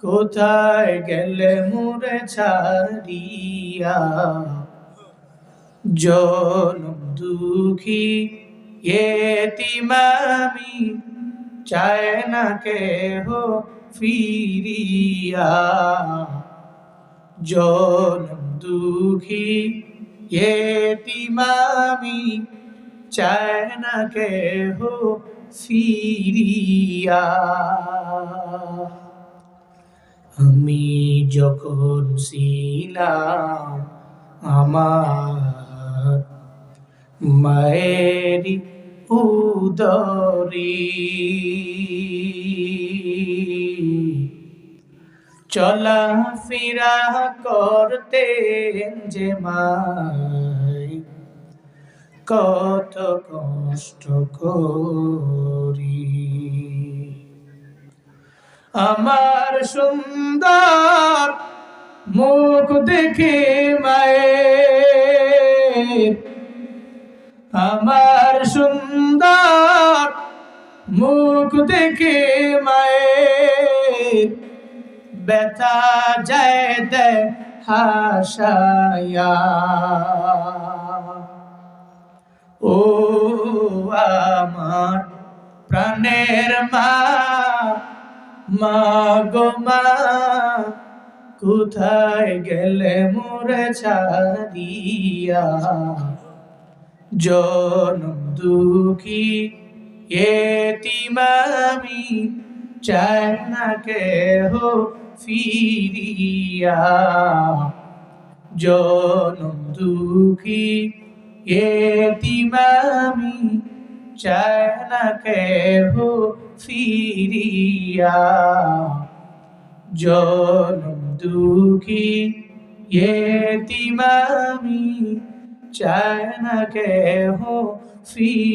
কোথায় গেলে মুরে ছাড়িয়া? জনম দুঃখী, এতিমামি চায় না কেহ ফিরিয়া। জনম দুঃখী, এতিমামি চায় না কেহ ফিরিয়া। যখন ছিলাম আমার মায়ের উদরি চলা ফিরা করতে যে মায় কত কষ্ট করি। আমার সুন্দর মুখ দেখে মায়ের। আমার সুন্দর মুখ দেখে মায়ের। ব্যথা যায় দে ও আমার প্রাণের মা মা কোথায় গেলে মোরে ছাড়িয়া? জনম দুঃখী এতিমামি চায় না কেহ ফিরিয়া। জনম দুঃখী এতিমামি চায় না কেহ ফিরিয়া জনম দুঃখী এতিমামি চায় না কেহ ফিরিয়া